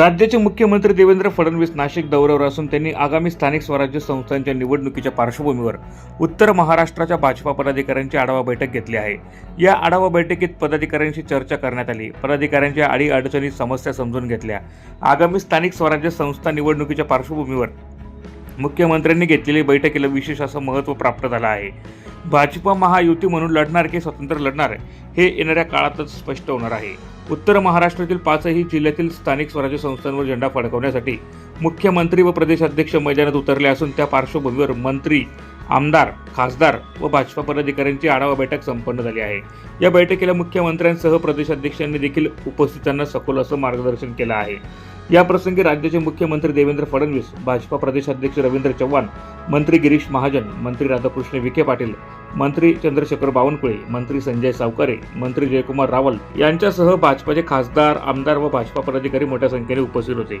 राज्याचे मुख्यमंत्री देवेंद्र फडणवीस नाशिक दौऱ्यावर असून त्यांनी आगामी स्थानिक स्वराज्य संस्थांच्या निवडणुकीच्या पार्श्वभूमीवर उत्तर महाराष्ट्राच्या भाजपा पदाधिकाऱ्यांची आढावा बैठक घेतली आहे. या आढावा बैठकीत पदाधिकाऱ्यांशी चर्चा करण्यात आली. पदाधिकाऱ्यांच्या अडीअडचणी समस्या समजून घेतल्या. आगामी स्थानिक स्वराज्य संस्था निवडणुकीच्या पार्श्वभूमीवर मुख्यमंत्र्यांनी घेतलेली बैठकीला विशेष असं महत्त्व प्राप्त झालं आहे. भाजपा महायुती म्हणून लढणार की स्वतंत्र लढणार हे येणाऱ्या काळातच स्पष्ट होणार आहे. उत्तर महाराष्ट्रातील पाचही जिल्ह्यातील स्थानिक स्वराज्य संस्थांवर झेंडा फडकवण्यासाठी मुख्यमंत्री व प्रदेशाध्यक्ष मैदानात उतरले असून त्या पार्श्वभूमीवर मंत्री आमदार खासदार व भाजपा पदाधिकाऱ्यांची आढावा बैठक संपन्न झाली आहे. या बैठकीला मुख्यमंत्र्यांसह प्रदेशाध्यक्षांनी देखील उपस्थितांना सखोल असं मार्गदर्शन केलं आहे. या प्रसंगी राज्याचे मुख्यमंत्री देवेंद्र फडणवीस भाजपा प्रदेशाध्यक्ष रवींद्र चव्हाण मंत्री गिरीश महाजन मंत्री राधाकृष्ण विखे पाटील मंत्री चंद्रशेखर बावनकुळे मंत्री संजय सावकारे मंत्री जयकुमार रावल यांच्यासह भाजपाचे खासदार आमदार व भाजपा पदाधिकारी मोठ्या संख्येने उपस्थित होते.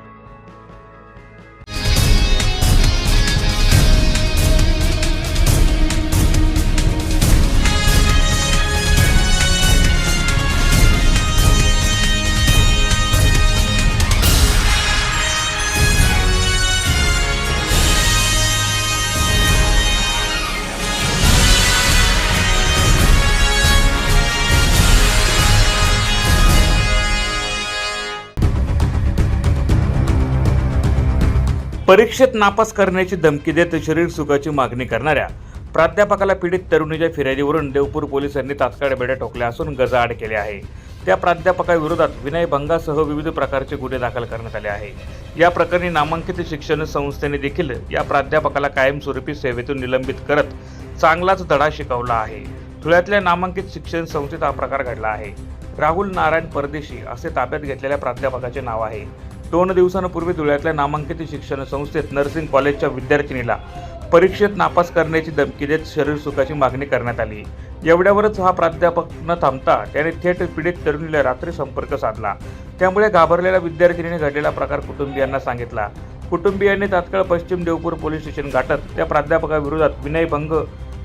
परीक्षेत नापास करण्याची धमकी देत शरीर सुखाची मागणी करणाऱ्या प्राध्यापकाला पीडित तरुणीच्या फिर्यादीवरून देवपूर पोलिसांनी तात्काळ बेड्या ठोकल्या असून गजाआड केले आहे. त्या प्राध्यापकाविरोधात विनयभंगासह विविध प्रकारचे गुन्हे दाखल करण्यात आले आहे. या प्रकरणी नामांकित शिक्षण संस्थेने देखील या प्राध्यापकाला कायमस्वरूपी सेवेतून निलंबित करत चांगलाच धडा शिकवला आहे. धुळ्यातल्या नामांकित शिक्षण संस्थेत हा प्रकार घडला आहे. राहुल नारायण परदेशी असे ताब्यात घेतलेल्या प्राध्यापकाचे नाव आहे. दोन दिवसांपूर्वी धुळ्यातल्या नामांकित शिक्षण संस्थेत नर्सिंग कॉलेजच्या विद्यार्थिनीला परीक्षेत नापास करण्याची धमकी देत शरीर सुखाची मागणी करण्यात आली. एवढ्यावरच हा प्राध्यापक न थांबता त्याने थेट पीडित तरुणीला रात्री संपर्क साधला. त्यामुळे घाबरलेल्या विद्यार्थिनीने घडलेला प्रकार कुटुंबियांना सांगितला. कुटुंबियांनी तात्काळ पश्चिम देवपूर पोलीस स्टेशन गाठत त्या प्राध्यापकाविरोधात विनयभंग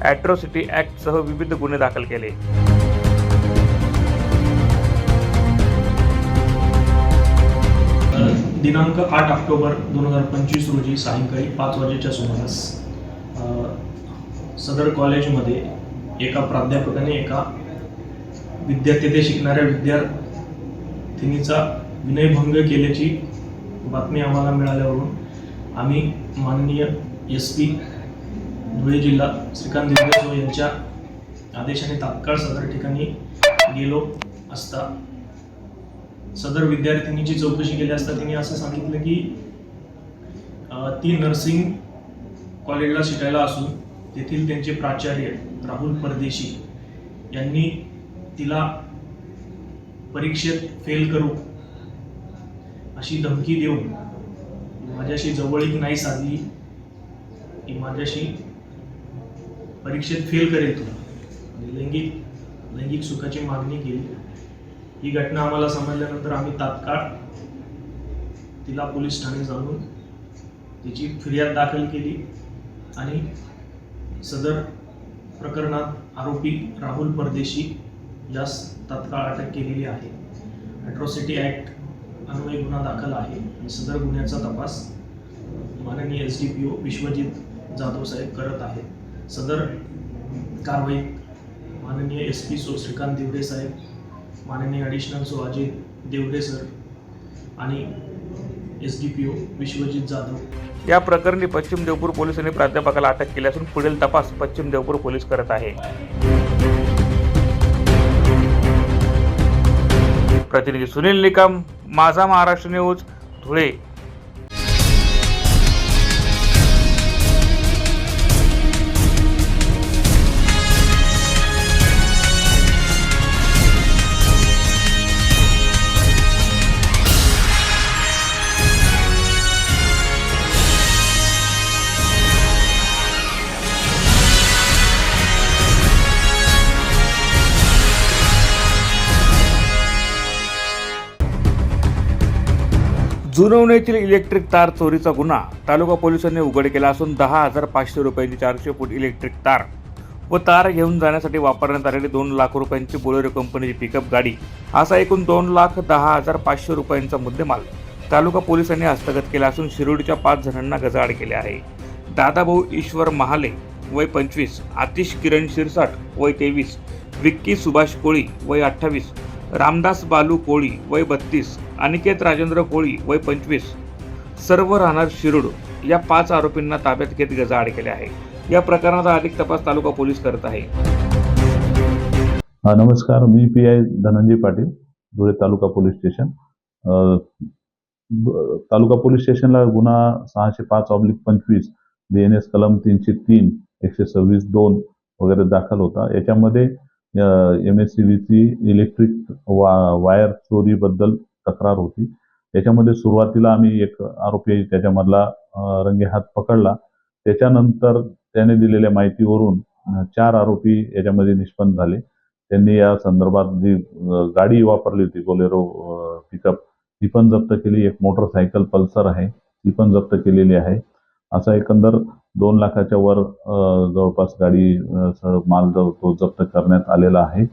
ॲट्रॉसिटी ॲक्टसह विविध गुन्हे दाखल केले. दिनांक आठ ऑक्टोबर दोन हजार पंचवीस रोजी सायंकाळी पाच वाजेच्या सुमारास सदर कॉलेजमध्ये एका प्राध्यापकाने एका विद्या तेथे शिकणाऱ्या विद्यार्थिनीचा विनयभंग केल्याची बातमी आम्हाला मिळाल्यावरून आम्ही माननीय एस पी धुळे जिल्हा श्रीकांत देवदेव यांच्या आदेशाने तात्काळ सदर ठिकाणी गेलो असता सदर विद्यार्थिनीची चौकशी केली असता तिने असं सांगितलं की ती नर्सिंग कॉलेजला शिकायला असून तेथील त्यांचे प्राचार्य राहुल परदेशी यांनी तिला परीक्षेत फेल करू अशी धमकी देऊन माझ्याशी जवळीक नाही साधली. की माझ्याशी परीक्षेत फेल करेल तुला. लैंगिक लैंगिक सुखाची मागणी केली. ही घटना आम्हाला समजल्यानंतर आम्ही तात्काळ तिला पोलीस ठाणे जाऊन तिची फिर्याद दाखल केली आणि सदर प्रकरणात आरोपी राहुल परदेशी यास तात्काळ अटक केलेली आहे. ॲट्रॉसिटी ॲक्ट अन्वये गुन्हा दाखल आहे आणि सदर गुन्ह्याचा तपास माननीय S D P O Vishwajit Jadhav साहेब करत आहेत. सदर कारवाई माननीय एस पी सो श्रीकांत दिवडे साहेब माननीय ॲडिशनल सो अजय सर आणि S D P O Vishwajit Jadhav. या प्रकरणी पश्चिम देवपूर पोलिसांनी प्राध्यापकाला अटक केली असून पुढील तपास पश्चिम देवपूर पोलीस करत आहे. प्रतिनिधी सुनील निकम माझा महाराष्ट्र न्यूज धुळे. जुनवण्यातील इलेक्ट्रिक तार चोरीचा गुन्हा. तालुका पोलिसांनी उघड केला असून दहा हजार पाचशे रुपयांची चारशे फूट इलेक्ट्रिक तार व तार घेऊन जाण्यासाठी वापरण्यात आलेली दोन लाख रुपयांची बोलेरो कंपनीची पिकअप गाडी. असा एकूण दोन लाख दहा हजार पाचशे रुपयांचा मुद्देमाल तालुका पोलिसांनी हस्तगत केला असून शिरोडीच्या पाच जणांना गजाआड केले आहे. दादाभाऊ ईश्वर महाले वय पंचवीस आतिश किरण शिरसाट वय तेवीस विक्की सुभाष कोळी वय अठ्ठावीस रामदास बालू कोळी वय बत्तीस अनिकेत राजेंद्र कोळी वय पंचवीस. सर्व राहणार शिरूड या पाच आरोपींना ताब्यात घेत गजाआड केले आहे. या प्रकरणाचा अधिक तपास तालुका पोलीस करत आहे. हा नमस्कार. मी P I Dhananjay Patil Dhule Taluka police station. Taluka police स्टेशनला गुन्हा सहाशे पाच ऑब्लिक पंचवीस बी एन एस कलम तीनशे तीन एकशे सव्वीस दोन वगैरे दाखल होता. याच्यामध्ये एम एस सी बीची इलेक्ट्रिक वा वायर चोरीबद्दल तक्रार होती. त्याच्यामध्ये सुरुवातीला आम्ही एक आरोपी त्याच्यामधला रंगेहात पकडला. त्याच्यानंतर त्याने दिलेल्या माहितीवरून चार आरोपी याच्यामध्ये निष्पन्न झाले. त्यांनी या संदर्भात जी गाडी वापरली होती बोलेरो पिकअप ती पण जप्त केली. एक मोटरसायकल पल्सर आहे ती पण जप्त केलेली आहे. असा एकंदर दोन लाखाच्या वर जवळपास गाडी माल जो तो जप्त करण्यात आलेला आहे.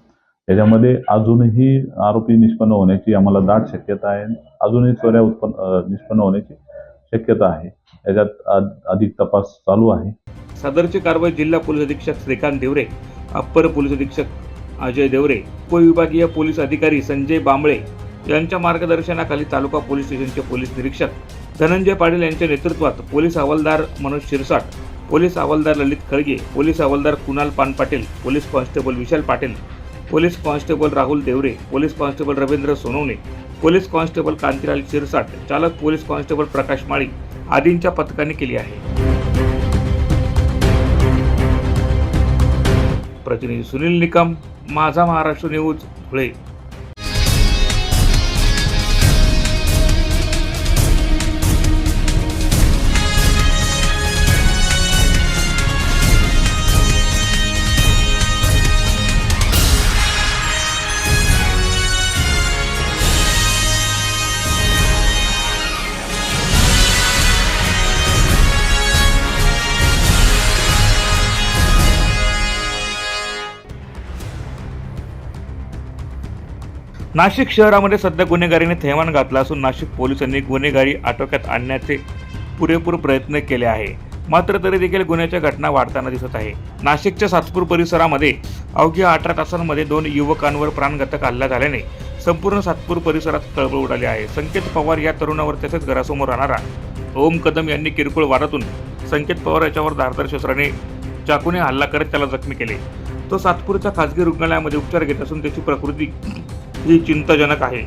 त्याच्यामध्ये अजूनही आरोपी निष्पन्न होण्याची आम्हाला दाट शक्यता आहे. अजूनही चोऱ्या उत्पन्न निष्पन्न होण्याची शक्यता आहे. याच्यात अधिक तपास चालू आहे. सदरची कारवाई जिल्हा पोलीस अधीक्षक श्रीकांत देवरे अप्पर पोलीस अधीक्षक अजय देवरे उपविभागीय पोलीस अधिकारी संजय बांबळे यांच्या मार्गदर्शनाखाली तालुका पोलीस स्टेशनचे पोलीस निरीक्षक धनंजय पाटील यांच्या नेतृत्वात पोलीस हवालदार मनोज शिरसाट पोलीस हवालदार ललित खळगे पोलीस हवालदार Kunal Panpatil police constable Vishal Patil police constable Rahul Deore police constable Ravindra Sonawane police constable Kantilal Shirsat चालक पोलीस कॉन्स्टेबल प्रकाश माळी आदींच्या पथकाने केली आहे. प्रतिनिधी सुनील निकम माझा महाराष्ट्र न्यूज धुळे. नाशिक शहरामध्ये सध्या गुन्हेगारीने थैमान घातला असून नाशिक पोलिसांनी गुन्हेगारी आटोक्यात आणण्याचे पुरेपूर प्रयत्न केले आहे. मात्र तरी देखील गुन्ह्याच्या घटना वाढताना दिसत आहे. नाशिकच्या सातपूर परिसरामध्ये अवघ्या अठरा तासांमध्ये दोन युवकांवर प्राणघातक हल्ला झाल्याने संपूर्ण सातपूर परिसरात तळबळ उडाली आहे. संकेत पवार या तरुणावर तसेच घरासमोर राहणारा ओम कदम यांनी किरकोळ वादातून संकेत पवार याच्यावर धारदार शस्त्राने चाकूने हल्ला करत त्याला जखमी केले. तो सातपूरच्या खासगी रुग्णालयामध्ये उपचार घेत असून त्याची प्रकृती ही चिंताजनक आहे.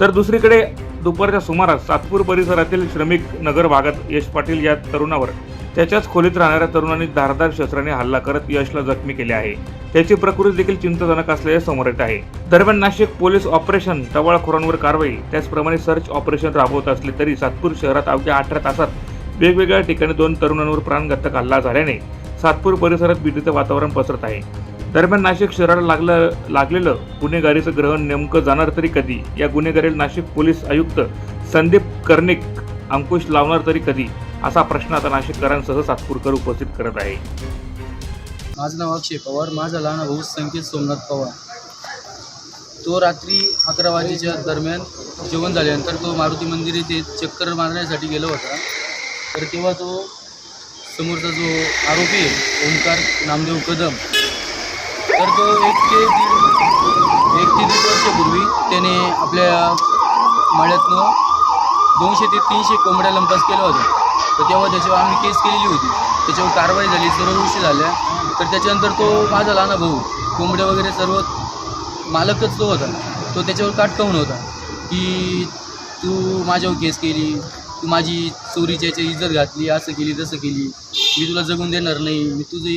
तर दुसरीकडे दुपारच्या सुमारास सातपूर परिसरातील श्रमिक नगर भागात यश पाटील या तरुणावर त्याच्याच खोलीत राहणाऱ्या तरुणांनी धारदार शस्त्राने हल्ला करत यशला जखमी केले आहे. त्याची प्रकृती देखील चिंताजनक असल्याचे समोर येत आहे. दरम्यान नाशिक पोलीस ऑपरेशन टवाळखोरांवर कारवाई त्याचप्रमाणे सर्च ऑपरेशन राबवत असले तरी सातपूर शहरात अवघ्या अठरा तासात वेगवेगळ्या ठिकाणी दोन तरुणांवर प्राणघातक हल्ला झाल्याने सातपूर परिसरात भीतीचं वातावरण पसरत आहे. दरम्यान नाशिक शहराला लागलं लागलेलं गुन्हेगारीचं ग्रहण नेमकं जाणार तरी कधी? या गुन्हेगारीला नाशिक पोलीस आयुक्त संदीप कर्णिक अंकुश लावणार तरी कधी? असा प्रश्न आता नाशिककरांसह सातपूरकर उपस्थित करत आहे. माझं नाव अक्षय पवार माझा लहान भाऊ संकेत सोमनाथ पवार. तो रात्री अकरा वाजेच्या दरम्यान जेवण झाल्यानंतर तो मारुती मंदिर येथे चक्कर मारण्यासाठी गेला होता. तर तेव्हा तो समोरचा जो आरोपी आहे ओंकार नामदेव कदम तर तो एक ते दीड एक ते दीड वर्षापूर्वी त्याने आपल्या मळ्यातनं दोनशे ते तीनशे कोंबड्या लंपास केला होता तर तेव्हा त्याच्यावर आम्ही केस केलेली होती. त्याच्यावर कारवाई झाली सर्व गोष्टी झाल्या. तर त्याच्यानंतर तो माझा लहान भाऊ कोंबड्या वगैरे सर्व मालकच तो होता. तो त्याच्यावर काटकावून होता की तू माझ्यावर केस केली तू माझी चोरीच्या इज्जत घातली असं केली तसं केली. मी तुला जगून देणार नाही. मी तुझी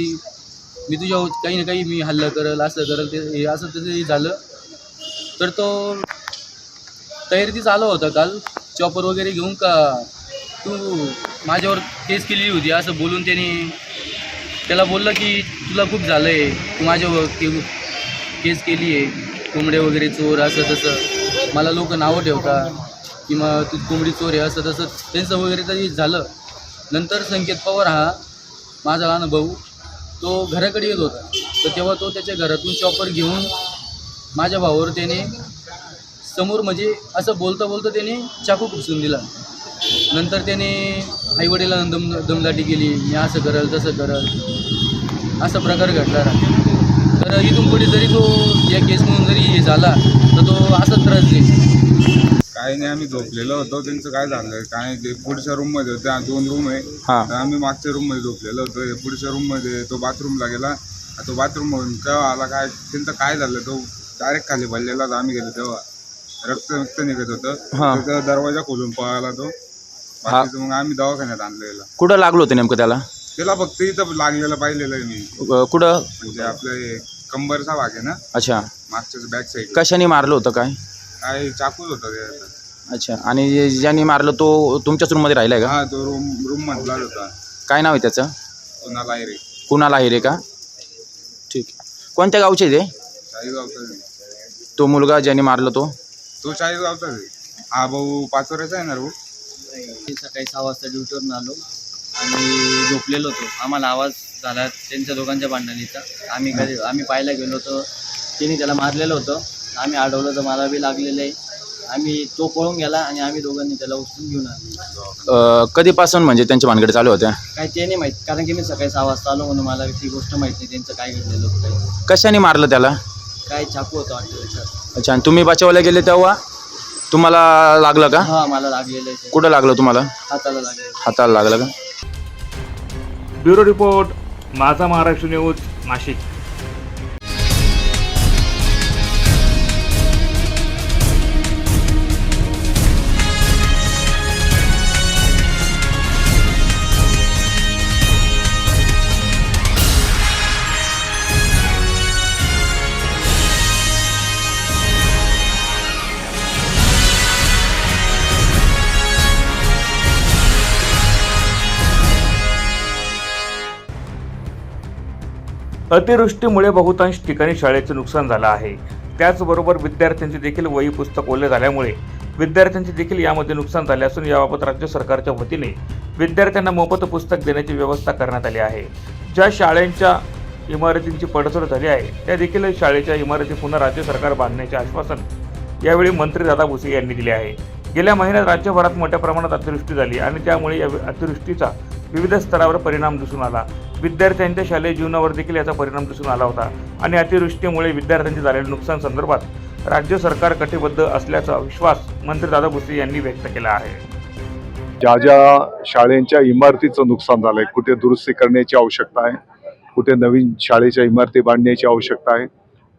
मी तुझ्यावर काही ना काही मी हल्ला करल असं करल ते हे असं तसं झालं. तर तो तयारीतीच आला होता काल. चॉपर वगैरे घेऊन का तू माझ्यावर केस केलेली होती असं बोलून त्याने त्याला बोललं की तुला खूप झालं आहे तू माझ्यावर के केस केली आहे. कोंबडे वगैरे चोर असं तसं. मला लोक नावं ठेवतात किंवा तू कोंबडी चोर आहे असं तसं. त्यांचं वगैरे तरी झालं. नंतर संकेत पवार हा माझा लहान भाऊ तो घराकडे येत होता. तर तेव्हा तो त्याच्या घरातून चॉपर घेऊन माझ्या भावावर त्याने समोर म्हणजे असं बोलता बोलता त्याने चाकू खुपसून दिला. नंतर त्याने आईवडिलांना दम दमदाटी केली मी असं करल तसं करल. असा प्रकार घडला तर इथून पुढे जरी तो या केसमधून जरी हे झाला तर तो असाच त्रास देईल. काही नाही आम्ही झोपलेलो होतो. त्यांचं काय झालं? काय ते पुढच्या रूममध्ये होत्या दोन रूम आहे. हा. तर आम्ही मागच्या रूममध्ये झोपलेलो होतो. हे पुढच्या रूममध्ये तो बाथरूमला गेला. तो बाथरूम मधून केव्हा आला? काय? त्यांचं काय झालं? तो डायरेक्ट खाली पडलेला होता. आम्ही गेलो तेव्हा. रक्त रक्त निघत होतं. हा. तर दरवाजा खोलून पळाला तो. बाकीचं मग आम्ही दवाखान्यात आणलेला. कुठं लागलं होतं नेमकं त्याला? त्याला फक्त इथं लागलेलं पाहिलेलं आहे मी. अ, कुठं? म्हणजे आपलं हे कंबरचा भाग आहे ना? अच्छा. मागच्याच बॅक साईड कशाने मारलं होतं काय? काय चाकूच होता त्याचा अच्छा आणि जे- ज्याने मारलं तो तुमच्याच रूममध्ये राहिलाय का? हा तो रूम रूम मधलाच होता. काय नाव आहे त्याचं? कुणाला रे कुणाला आहे रे का? ठीक. आहे कोणत्या गावचे ते? चाळीसगावचा आहे. तो मुलगा ज्याने मारलं तो? तो चाळीसगावचाच आहे. हा भाऊ पाच वर्षाचा आहे ना भाऊ? मी सकाळी सहा वाजता ड्युटीवरून आलो आणि झोपलेलो होतो. आम्हाला आवाज झाला त्यांच्या दोघांच्या भांडणीचा. आम्ही घरी आम्ही पाहायला गेलो होतो. त्यांनी त्याला मारलेलं होतं. आम्ही अडवलं तर मला बी लागलेलं आहे. आम्ही तो पळून गेला आणि आम्ही दोघांनी त्याला उचलून घेऊन आलो. अ, कधीपासून म्हणजे त्यांच्या भानगडी चालू होत्या? काय ते नाही माहीत कारण की मी सकाळी सहा वाजता आलो म्हणून मला ती गोष्ट माहीत नाही त्यांचं काय घडलेलं होतं कशाने मारलं त्याला? काय चाकू होतं वाटतं त्याच्यात अच्छा आणि तुम्ही बचावला गेले तेव्हा? तुम्हाला लागलं का? हा मला लागलेलं आहे ते. कुठं लागलं तुम्हाला? हाताला लागलेलं हाताला लागलं का? ब्युरो रिपोर्ट माझा महाराष्ट्र न्यूज नाशिक. अतिवृष्टीमुळे बहुतांश ठिकाणी शाळेचे नुकसान झालं आहे. त्याचबरोबर विद्यार्थ्यांचे देखील वही पुस्तक ओले झाल्यामुळे विद्यार्थ्यांचे देखील यामध्ये नुकसान झाले असून याबाबत राज्य सरकारच्या वतीने विद्यार्थ्यांना मोफत पुस्तक देण्याची व्यवस्था करण्यात आली आहे. ज्या शाळेंच्या इमारतींची पडझड झाली आहे त्या देखील शाळेच्या इमारती पुन्हा राज्य सरकार बांधण्याचे आश्वासन यावेळी मंत्री दादा भुसे यांनी दिले आहे. गेल्या महिन्यात राज्यभरात मोठ्या प्रमाणात अतिवृष्टी झाली आणि त्यामुळे या अतिवृष्टीचा विविध स्तरावर परिणाम दिसून आला. विद्यार्थ्यांच्या शालेय जीवनावर देखील याचा परिणाम दिसून आला होता आणि अतिवृष्टीमुळे विद्यार्थ्यांचे झालेल्या नुकसान संदर्भात राज्य सरकार कटिबद्ध असल्याचा विश्वास मंत्री दादा भुसे यांनी व्यक्त केला आहे. ज्या ज्या शाळेंच्या इमारतीचं नुकसान झालंय कुठे दुरुस्ती करण्याची आवश्यकता आहे कुठे नवीन शाळेच्या इमारती बांधण्याची आवश्यकता आहे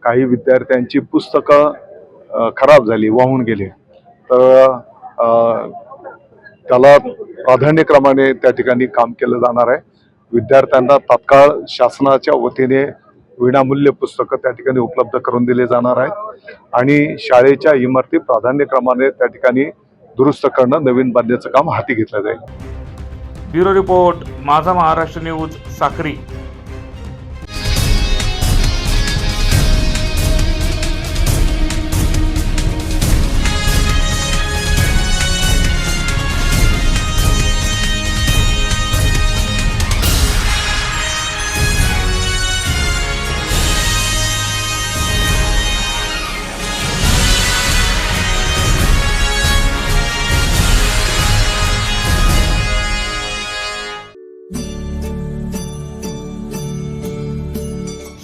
काही विद्यार्थ्यांची पुस्तकं खराब झाली वाहून गेले. तर त्याला प्राधान्यक्रमाने त्या ठिकाणी काम केलं जाणार आहे. विद्यार्थ्यांना तात्काळ शासनाच्या वतीने विनामूल्य पुस्तकं त्या ठिकाणी उपलब्ध करून दिले जाणार आहेत. आणि शाळेच्या इमारती प्राधान्यक्रमाने त्या ठिकाणी दुरुस्त करणं नवीन बांधण्याचं काम हाती घेतलं जाईल. ब्युरो रिपोर्ट माझा महाराष्ट्र न्यूज साखरी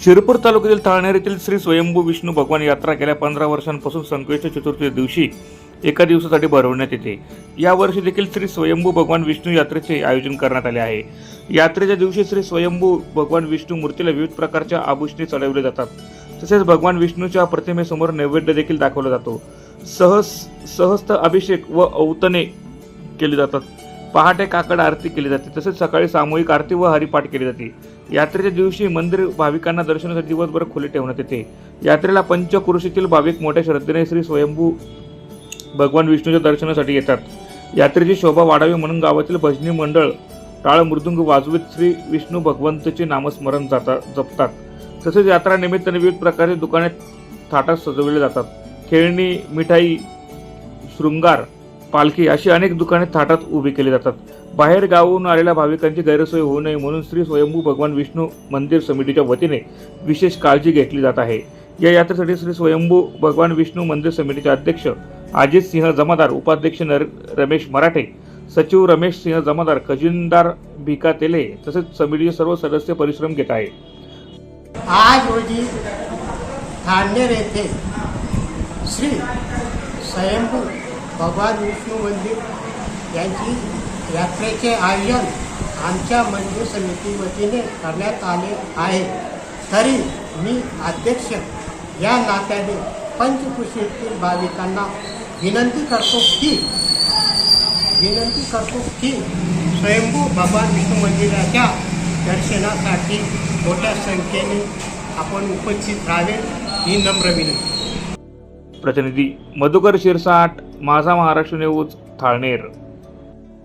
शिरपूर तालुक्यातील थाळनेर येथील श्री स्वयंभू विष्णू भगवान यात्रा गेल्या पंधरा वर्षांपासून संकष्ट चतुर्थी दिवशी एका दिवसासाठी भरवण्यात येते. यावर्षी देखील श्री स्वयंभू भगवान विष्णू यात्रेचे आयोजन करण्यात आले आहे. यात्रेच्या दिवशी श्री स्वयंभू भगवान विष्णू मूर्तीला विविध प्रकारच्या आभूषणे चढवले जातात. तसेच भगवान विष्णूच्या प्रतिमेसमोर नैवेद्य देखील दाखवला जातो. सहस सहस्त अभिषेक व औतणे केले जातात. पहाटे काकड आरती केली जाते तसेच सकाळी सामूहिक आरती व हरिपाठ केली जाते. यात्रेच्या दिवशी मंदिर भाविकांना दर्शनासाठी दिवसभर खुले ठेवण्यात येते. यात्रेला पंचकृषीतील भाविक मोठ्या श्रद्धेने श्री स्वयंभू भगवान विष्णूच्या दर्शनासाठी येतात. यात्रेची शोभा वाढावी म्हणून गावातील भजनी मंडळ टाळ मृदुंग वाजवीत श्री विष्णू भगवंतचे नामस्मरण जाता जपतात. तसेच यात्रा निमित्ताने विविध प्रकारचे दुकाने थाटात सजवले जातात. खेळणी मिठाई शृंगार पालखी अशी अनेक दुकाने थाटात उभी केली जातात. बाहेर गावून आलेल्या भाविकांची गैरसोय होऊ नये म्हणून श्री स्वयंभू भगवान विष्णू मंदिर समितीच्या वतीने विशेष काळजी घेतली जात आहे. या यात्रेसाठी श्री स्वयंभू भगवान विष्णू मंदिर समितीचे अध्यक्ष अजित सिंह जमादार उपाध्यक्ष नर रमेश मराठे सचिव रमेश सिंह जमादार खजिनदार भिका तेले तसेच समितीचे सर्व सदस्य परिश्रम घेत आहे आज रोजी ठाणेर येथे श्री स्वयंभू भगवान विष्णू मंदिर यांची यात्रेचे आयोजन आमच्या मंदिर समिती वतीने करण्यात आले आहे. तरी मी अध्यक्ष या नात्याने पंचकृषीतील भाविकांना विनंती करतो की विनंती करतो की स्वयंभू भगवान विष्णू मंदिराच्या दर्शनासाठी मोठ्या संख्येने आपण उपस्थित राहावे ही नम्र विनंती. प्रतिनिधी मधुकर शिरसाट माझा महाराष्ट्र न्यूज थाळनेर